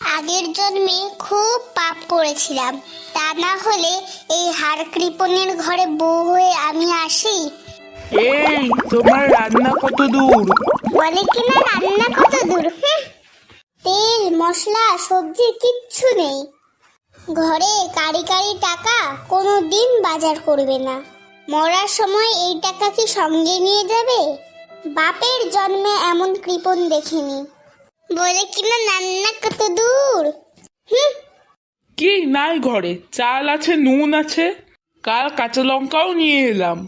আগের জন্মে খুব পাপ করেছিলাম। তা না হলে এই হাড় কৃপণের ঘরে বউ হয়ে আমি আসি? এই তোমার রান্না কত দূর? বলে কিনা রান্না কত দূর? হুঁ। তেল মশলা সবজি কিচ্ছু নেই। ঘরে কারি কারি টাকা কোনো দিন বাজার করবে না। মরার সময় এই টাকা কি সঙ্গে নিয়ে যাবে? বাপের জন্মে এমন কৃপণ দেখিনি। বলে কিনা রান্না কত দূর। কি নাই ঘরে। চাল আছে নুন আছে। কাল কাঁচা লঙ্কাও নিয়ে এলাম।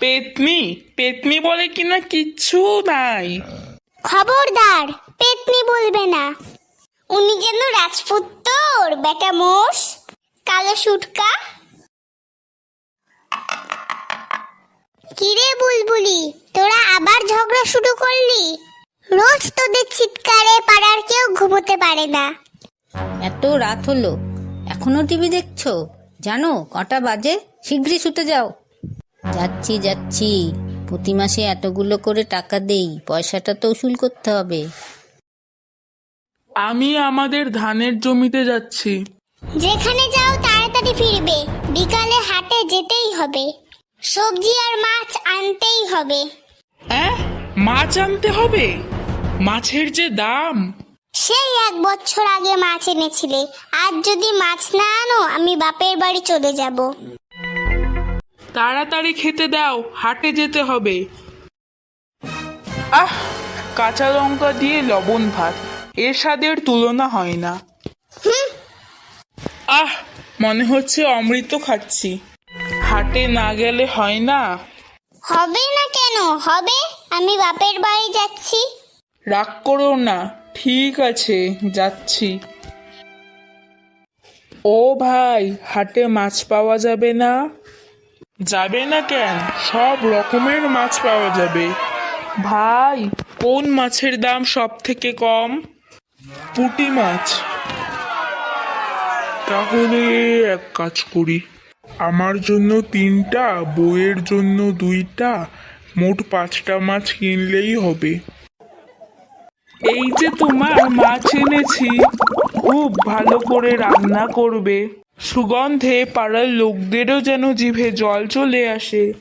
পেতনি পেতনি বলে কিনা কিচ্ছু নাই। খবরদার পেতনি বলবে না। উনি যেন রাজপুত্তর বেটা মোষ কালো সুটকা। কিরে বুলবুলি তোরা আবার ঝগড়া শুরু করলি? রোজ তোদের চিৎকারে পাড়ার কেউ ঘুমোতে পারে না। এত রাত হলো এখনও টিভি দেখছ? জানো কটা বাজে? শীঘ্রই শুতে যাও। যাচ্ছি যাচ্ছি। প্রতি মাসে এতগুলো করে টাকা দেই পয়সাটা তো উসুল করতে হবে। আমি আমাদের ধানের জমিতে যাচ্ছি। যেখানে যাও তাড়াতাড়ি ফিরবে বিকালে হাটে যেতেই হবে। সবজি আর মাছ আনতেই হবে। অ্যাঁ? মাছ আনতে হবে? মাছের যে দাম? সেই এক বছর আগে মাছ এনেছিলে। আজ যদি মাছ না আনো আমি বাপের বাড়ি চলে যাব। তাড়াতাড়ি খেতে দাও হাটে যেতে হবে। আহ কাঁচা লঙ্কা দিয়ে লবণ ভাত এর স্বাদের তুলনা হয় না। আহ মনে হচ্ছে অমৃত খাচ্ছি। হাটে না গেলে হয় না? হবে না কেন? হবে। আমি বাপের বাড়ি যাচ্ছি। রাগ করো না ঠিক আছে যাচ্ছি। ও ভাই হাটে মাছ পাওয়া যাবে না? যাবে না কেন? সব রকমের মাছ পাওয়া যাবে। ভাই কোন মাছের দাম সব থেকে কম? পুঁটি মাছ। তাহলে এক কাজ করি। আমার জন্য তিনটা বইয়ের জন্য দুইটা মোট পাঁচটা মাছ কিনলেই হবে। এই যে তোমার মাছ এনেছি খুব ভালো করে রান্না করবে। সুগন্ধে পাড়ার লোকদেরও যেন জিভে জল চলে আসে।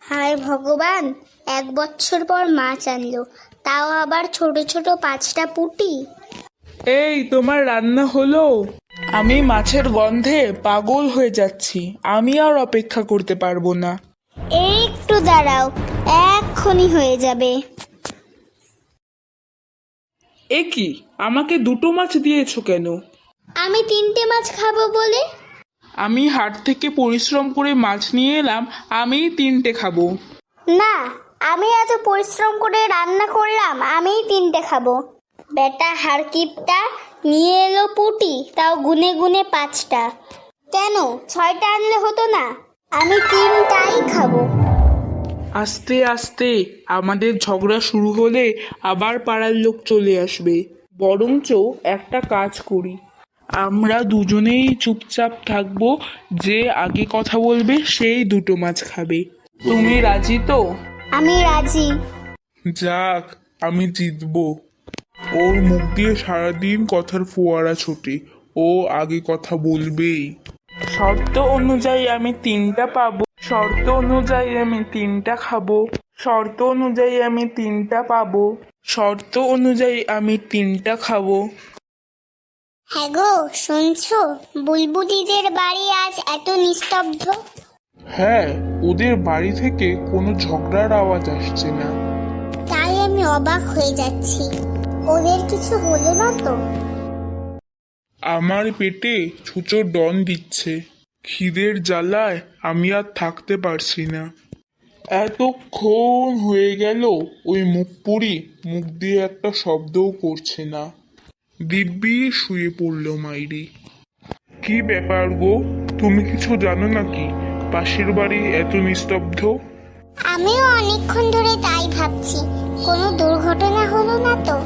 হায় ভগবান এক বছর পর মাছ আনলো তাও আবার ছোট ছোট পাঁচটা পুটি? এই তোমার রান্না হলো? আমি মাছের গন্ধে পাগল হয়ে যাচ্ছি আমি আর অপেক্ষা করতে পারব না। একটু দাঁড়াও এক্ষুনি হয়ে যাবে। এ কি? আমাকে দুটো মাছ দিয়েছ কেন? আমি তিনটে মাছ খাব বলে? আমি হাট থেকে পরিশ্রম করে মাছ নিয়ে এলাম আমি তিনটে খাব। না আমি এত পরিশ্রম করে রান্না করলাম আমিই তিনটে খাব। বেটা হারকিপটা নিয়ে এলো পুটি তাও গুনে গুনে পাঁচটা। কেন? ছয়টা আনলে হতো না? আমি তিনটাই খাব। আস্তে আস্তে আমাদের ঝগড়া শুরু হলে আবার পাড়ার লোক চলে আসবে। বরঞ্চ একটা কাজ করি। আমরা দুজনেই চুপচাপ থাকব যে আগে কথা বলবে সেই দুটো মাছ খাবে। তুমি রাজি তো? আমি রাজি। যাক আমি জিতবো। ওর মুখ দিয়ে সারাদিন কথার ফোয়ারা ছোটে। ও আগে কথা বলবেই। শর্ত অনুযায়ী আমি তিনটা পাবো। শর্ত অনুযায়ী আমি তিনটা খাব। শর্ত অনুযায়ী আমি তিনটা পাবো। শর্ত অনুযায়ী আমি তিনটা খাব। হ্যাঁ গো শুনছো? বুলবুলিদের বাড়ি আজ এত নিস্তব্ধ। হ্যাঁ ওদের বাড়ি থেকে কোনো ঝগড়ার আওয়াজ আসছে না। তাই আমি অবাক হয়ে যাচ্ছি। ওদের কিছু হলো না তো? আমার পেটে ছুঁচো ডন দিচ্ছে। খিদের জ্বালায় আমি আর থাকতে পারছি না। এতক্ষণ হয়ে গেল ওই মুখ পুরি মুখ দিয়ে একটা শব্দও করছে না। দিব্যি শুয়ে পড়ল মাইরি। কি ব্যাপার গো তুমি কিছু জানো নাকি? পাশের বাড়ি এত নিস্তব্ধ? আমিও অনেকক্ষণ ধরে তাই ভাবছি কোনো দুর্ঘটনা হলো না তো?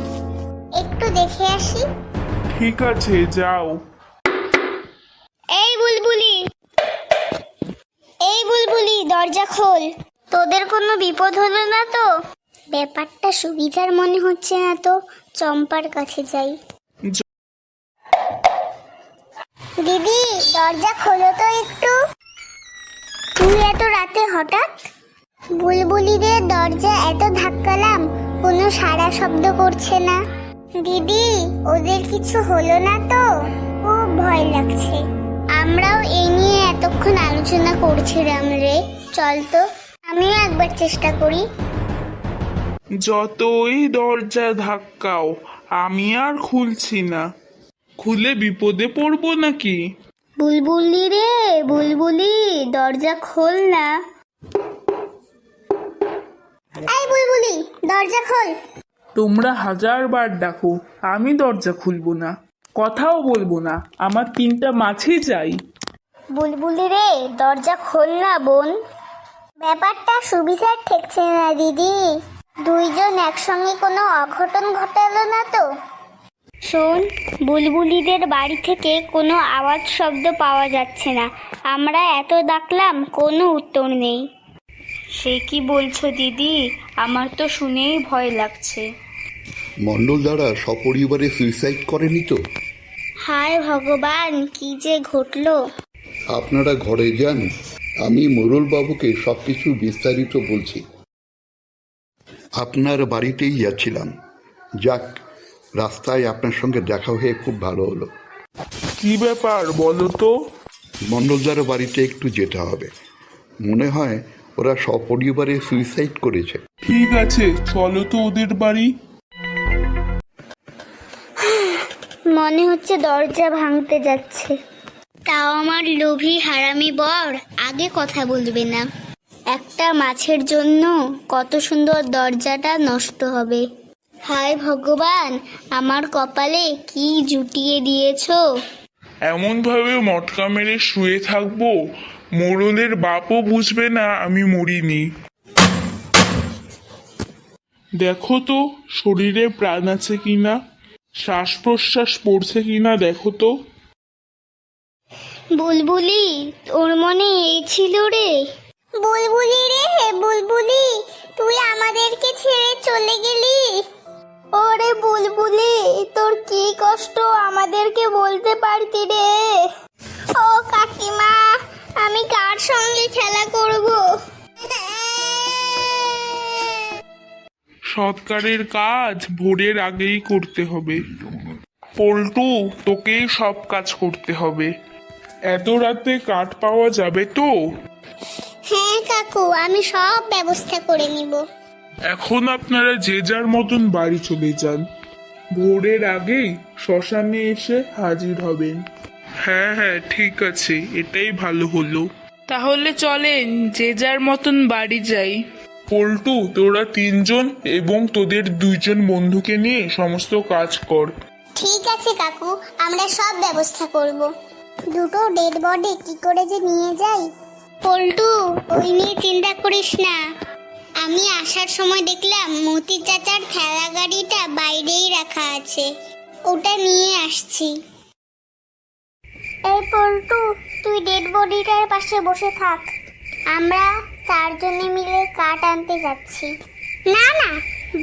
একটু দেখে আসি। ঠিক আছে যাও। দরজা খোল। তোদের কোনো বিপদ হলো না তো? ব্যাপারটা সুবিধার মনে হচ্ছে না তো। চম্পার কাছে যাই। দিদি, দরজা খোলো তো একটু। তুই এত রাতে হঠাৎ? বুলবুলিদের দরজা এত ধাক্কালাম, কোনো সারা শব্দ করছে না। দিদি, ওদের কিছু হলো না তো? খুব ভয় লাগছে। আমরাও এই নিয়ে এতক্ষণ আলোচনা করছিলাম রে। চল তো আমিও একবার চেষ্টা করি। যতই দরজা ধাক্কাও আমি আর খুলছি না। খুলে বিপদে পড়ব নাকি? বুলবুলি রে বুলবুলি দরজা খোল না। এই বুলবুলি দরজা খোল। তোমরা হাজারবার ডাকো আমি দরজা খুলবো না। কথাও বলব না। আমার তিনটা মাছই চাই। বুলবুলি রে দরজা খোল না বোন। ব্যাপারটা সুবিধার ঠেকছে না দিদি। দুইজন একসঙ্গে কোনো অঘটন ঘটালো না তো। শোন বুলবুলিদের বাড়ি থেকে কোনো আওয়াজ শব্দ পাওয়া যাচ্ছে না। আমরা এত ডাকলাম কোনো উত্তর নেই। সে কি বলছো দিদি? আমার তো শুনেই ভয় লাগছে। মণ্ডল দ্বারা সপরিবারে সুইসাইড করেনি তো? হায় ভগবান কি যে ঘটলো? আপনারা ঘরে যান আমি মোরল বাবুকে সব কিছু বিস্তারিত বলছি। আপনার বাড়িতেই যাচ্ছিলাম। যাক রাস্তায় আপনার সঙ্গে দেখা হয়ে খুব ভালো হলো। কি ব্যাপার বলো তো? মণ্ডলদার বাড়িতে একটু যেতে হবে। মনে হয় ওরা সপরিবারে সুইসাইড করেছে। ঠিক আছে চলো তো ওদের বাড়ি। মনে হচ্ছে দরজা ভাঙতে যাচ্ছে। তাও আমার লোভী হারামি বর আগে কথা বলবে না। একটা মাছের জন্য কত সুন্দর দরজাটা নষ্ট হবে। হায় ভগবান, আমার কপালে কি জুটিয়ে দিয়েছ? এমন ভাবে মটকা মেরে শুয়ে থাকব মোড়লের বাপও বুঝবে না আমি মরিনি। দেখো তো, শরীরে প্রাণ আছে কিনা? শ্বাস প্রশ্বাস পড়ছে কিনা দেখো তো। বুলবুলি তোর মনে এই ছিল রে? বুলবুলি রে বুলবুলি তুই আমাদেরকে ছেড়ে চলে গেলি? ওরে বুলবুলি তোর কি কষ্ট আমাদেরকে বলতে পারতি রে? ও কাকিমা আমি কার সঙ্গে খেলা করব? সৎকারের কাজ ভোরের আগেই করতে হবে। পল্টু তোকেই সব কাজ করতে হবে। এত রাতে কাঠ পাওয়া যাবে তো? হ্যাঁ কাকু আমি সব ব্যবস্থা করে নিব। এখন আপনারা যে যার মতন বাড়ি চলে যান। ভোরের আগেই শ্মশানে এসে হাজির হবেন। হ্যাঁ হ্যাঁ ঠিক আছে এটাই ভালো হলো। তাহলে চলেন যে যার মতন বাড়ি যাই। পল্টু তোরা তিনজন এবং তোদের দুইজন বন্ধুকে নিয়ে সমস্ত কাজ কর। ঠিক আছে কাকু আমরা সব ব্যবস্থা করব। দুটো ডেড বডি কি করে যে নিয়ে যাই? পল্টু ওই নিয়ে চিন্তা করিস না। আমি আসার সময় দেখলাম মতি চাচার ঠেলা গাড়িটা বাইরেই রাখা আছে। ওটা নিয়ে আসছি। এই পল্টু তুই ডেড বডিটার পাশে বসে থাক। আমরা চারজনে মিলে কাঠ আনতে যাচ্ছি। না না,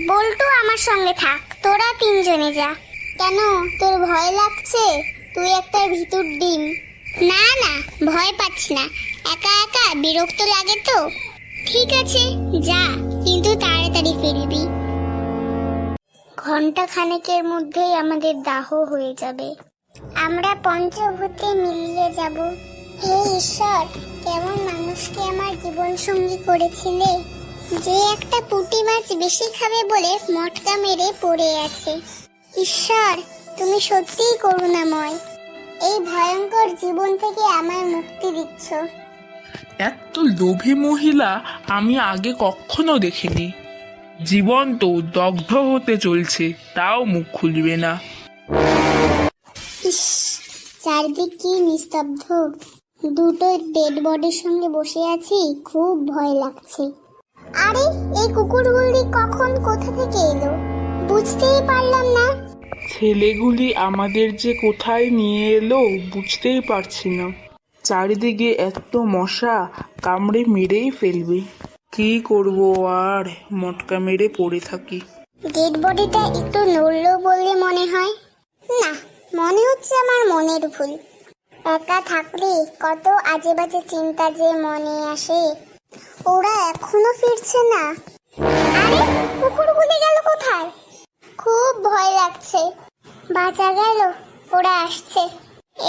বল্টু আমার সঙ্গে থাক, তোরা তিনজনে যা। কেন, তোর ভয় লাগছে? তুই একটা ভিতর ডিম। না না, ভয় পাচ্ছি না। একা একা বিরক্ত লাগে তো। ঠিক আছে, যা, কিন্তু তাড়াতাড়ি ফিরবি। ঘণ্টা খানেকের মধ্যেই আমাদের দাহ হয়ে যাবে। আমরা পঞ্চভূতে মিলিয়ে যাব। হে ঈশ্বর! কেমন মানুষকে আমার জীবন সঙ্গী করেছিলে? যে একটা পুঁটি মাছ বেশি খাবে বলে মটকা মেরে পড়ে আছে। ঈশ্বর তুমি সত্যিই করুণাময়। এই ভয়ঙ্কর জীবন থেকে আমায় মুক্তি দিচ্ছ। এত লোভী মহিলা আমি আগে কখনো দেখিনি। জীবন তো দগ্ধ হতে চলছে তাও মুখ খুলবে না। ইস চারদিক কি নিস্তব্ধ। দুটো ডেড বডির সঙ্গে বসে আছি খুব ভয় লাগছে। আরে এই কুকুরগুলি কখন কোথা থেকে এলো? বুঝতেই পারলাম না। ছেলেগুলি আমাদের যে কোথায় নিয়ে এলো বুঝতেই পারছি না। চারিদিকে এত মশা কামড়ে মেরেই ফেলবে। কি করব আর? মটকা মেরে পড়ে থাকি। ডেড বডিটা একটু নড়লো বলে মনে হয়। না মনে হচ্ছে আমার মনের ভুল। একা থাকলে কত আজে বাজে চিন্তা যে মনে আসে। ওরা এখনও ফিরছে না। আরে কুকুরগুলি গেল কোথায়? খুব ভয় লাগছে। বাঁচা গেল, ওরা আসছে।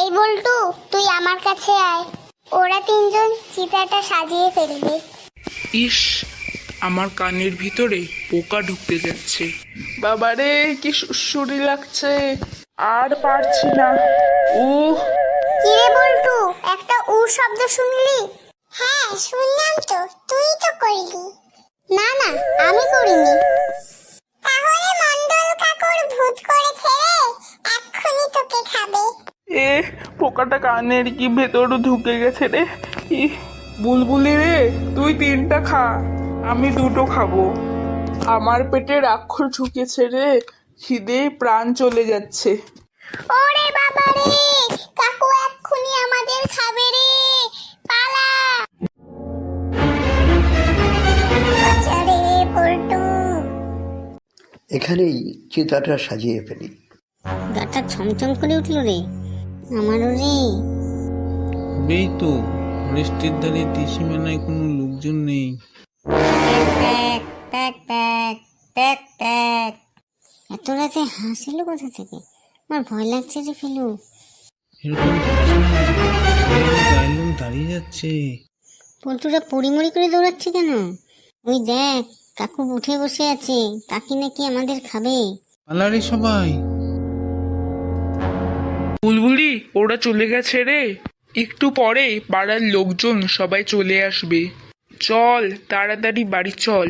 এই বলটু, তুই আমার কাছে আয়। ওরা তিনজন চিতাটা সাজিয়ে ফেলবে। ইস, আমার কানের ভিতরে পোকা ঢুকতে যাচ্ছে। বাবারে, কি সুড়সুড়ি লাগছে। আর পারছি না। উহ কিরে বল্টু একটা উ শব্দ শুনলি? হ্যাঁ শুনলাম তো। তুই তো করলি। না না আমি করিনি। তাহলে মন্ডল কাকুর ভূত করেছে রে। এক্ষুনি তোকে খাবে। এ পোকাটা কানের কি ভেতরে ঢুকে গেছে রে? ই বুলবুলি রে তুই তিনটা খা। আমি দুটো খাব। আমার পেটে রাক্ষর ঢুকেছে রে। খিদে প্রাণ চলে যাচ্ছে। ওরে বাবা রে কাকু এক্ষুনি আমাদের খাবে রে। পালা। এখানেই চিতাটা সাজিয়ে ফেলি। গাটা ছমছম করে উঠল রে। আমারও রে। হবেই তো ফরেস্টের ধারে ত্রিসীমানায় কোনো লোকজন নেই। প্যাক প্যাক প্যাক প্যাক প্যাক এত রাতে হাসিলো কোথা থেকে? আমার ভয় লাগছে রে ফেলু। এরকম গায়ের দাঁড়িয়ে যাচ্ছে। পল্টুরা পড়িমড়ি করে দৌড়াচ্ছে কেন? ওই দেখ কাকু উঠে বসে আছে কাকি নাকি আমাদের খাবে। পালারে সবাই। বুলবুলি ওরা চলে গেছে রে। একটু পরে পাড়ার লোকজন সবাই চলে আসবে। চল তাড়াতাড়ি বাড়ি চল।